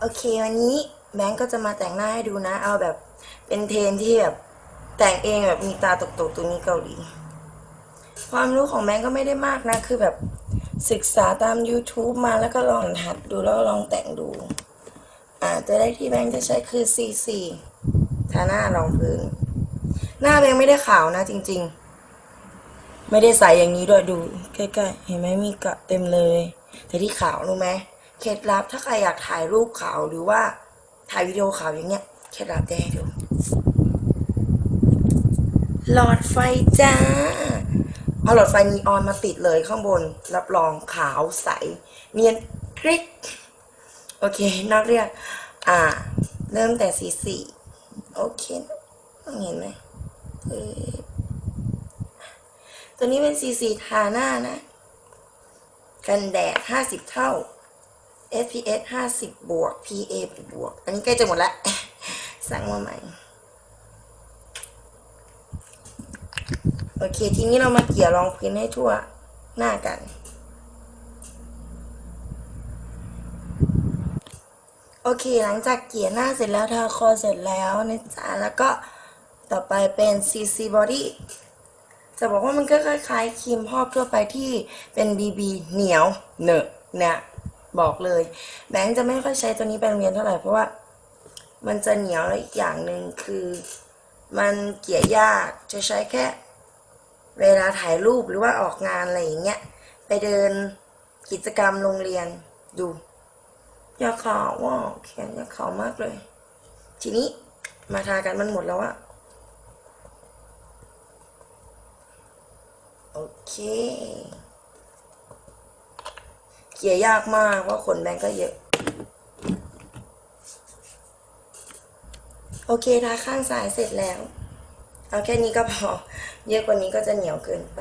โอเควันนี้แบงก์ก็จะมาแต่งหน้าให้ดูนะ เอาแบบเป็นเทนที่แบบแต่งเองแบบมีตาตกๆตรงนี้เกาหลี ความรู้ของแบงก์ก็ไม่ได้มากนะ คือแบบศึกษาตาม YouTube มาแล้วก็ลองหัดดูแล้วก็ลองแต่งดู อ่าตัวแรกที่แบงก์จะใช้คือ CC ทาหน้ารองพื้น หน้าแบงก์ไม่ได้ขาวนะจริง ๆ ไม่ได้ใสอย่างนี้ด้วยดูใกล้ๆ เห็นไหมมีกระเต็มเลย แต่ที่ขาวรู้ไหม เคล็ดลับถ้าใครอยากถ่ายรูปขาวหรือว่าถ่ายวิดีโอขาวอย่างเงี้ยเคล็ดลับจะให้ดูหลอดไฟจ้าเอาหลอดไฟนีออนมาติดเลยข้างบน รับรองขาวใส เนียนกริกโอเคนอกเรื่องอ่า เริ่มแต่สีสีโอเคเห็นไหมตัวนี้เป็นสีสีทาหน้านะ กันแดด50เท่า SPF 50 บวก PA บวก อันนี้ใกล้จะหมดละ สั่งมาใหม่ โอเค ทีนี้เรามาเกี่ยรองพื้นให้ทั่วหน้ากัน โอเค หลังจากเกี่ยหน้าเสร็จแล้วทาคอเสร็จแล้วนะจ๊ะ แล้วก็ต่อไปเป็น CC Body จะบอกว่ามันก็คล้ายๆครีมพอกทั่วไปที่เป็น BB เหนียวเหนอะเนี่ย บอกเลยแบงค์จะไม่ค่อยใช้ตัวนี้ไปโรงเรียนเท่าไหร่เพราะว่า มันจะเหนียวแล้วอีกอย่างหนึ่งคือ มันเกี่ยยากจะใช้แค่ เวลาถ่ายรูปหรือว่าออกงานอะไรอย่างเงี้ยไปเดินกิจกรรมโรงเรียนดูยาขาวว่าแขนยาขาวมากเลย ทีนี้มาทากันมันหมดแล้วอะโอเค ลี่ยยากมากเพราขนแบงก์ก็เยอะ โอเคทาข้างซ้ายเสร็จแล้ว เอาแค่นี้ก็พอ เยอะกว่านี้ก็จะเหนียวเกินไป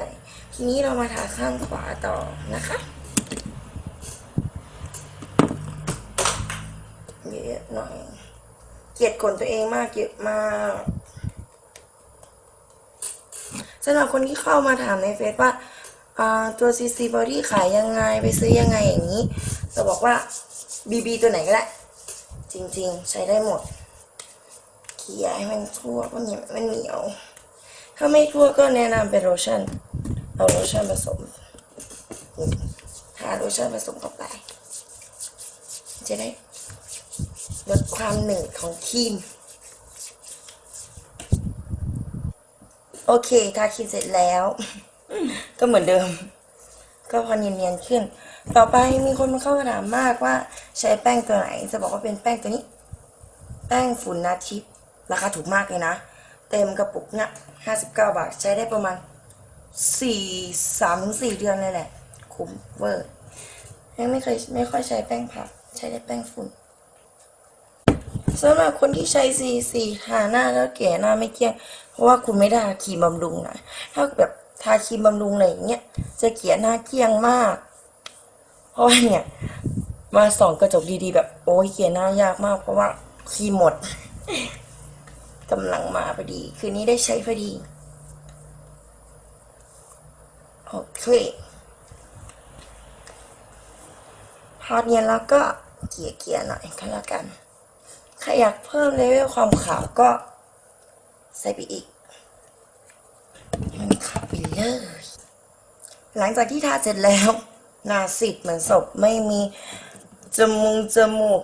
ทีนี้เรามาทาข้างขวาต่อนะคะเยอะหน่อยเกลียดขนตัวเองมากเยอะมากสำหรับคนที่เข้ามาถามในเฟซว่า ตัว CC Body ขายยังไงไปซื้อยังไงอย่างนี้จะบอกว่า BB ตัวไหนก็ได้ จริงๆ ใช้ได้หมดเขี่ยให้มันทั่วเพราะเนี่ยมันเหนียว ถ้าไม่ทั่วก็แนะนำเป็นโลชั่น เอาโลชั่นผสมทาโลชั่นผสมเข้าไป จะได้ลดความหนืดของครีมโอเค ทาครีมเสร็จแล้ว ก็เหมือนเดิม ก็พอเนียนๆขึ้น ต่อไปมีคนมาเข้ามาถามมากว่า ใช้แป้งตัวไหน จะบอกว่าเป็นแป้งตัวนี้ แป้งฝุ่นนาทิพย์ราคาถูกมากเลยนะ เต็มกระปุกเนี่ยห้าสิบเก้าบาท ใช้ได้ประมาณสี่สามถึงสี่เดือนเลยแหละ คุ้มเวอร์ยังไม่เคยไม่ค่อยใช้แป้งผัก ใช้ได้แป้งฝุ่นสำหรับคนที่ใช้ซีซีทาหน้าแล้วแก่หน้าไม่เกลี้ยง เพราะว่าคุณไม่ได้ทาครีมบำรุงนะ ถ้าแบบ ทาครีมบำรุงอะไรอย่างเงี้ยจะเกลี่ยหน้าเกลี้ยงมาก เพราะว่าเนี่ยมาส่องกระจกดีๆ แบบโอ้ยเขียนหน้ายากมาก เพราะว่าครีมหมดกำลังมาพอดี คืนนี้ได้ใช้พอดีโอเคพอเนี่ยนแล้วก็เกลี่ยเกียๆหน่อยก็แล้วกันใครอยากเพิ่มเลเวลความขาวก็ใส่ไปอีกให้มันขาวไป เลย หลังจากที่ทาเสร็จแล้วหน้าสิดเหมือนศพไม่มีจมูกจมูก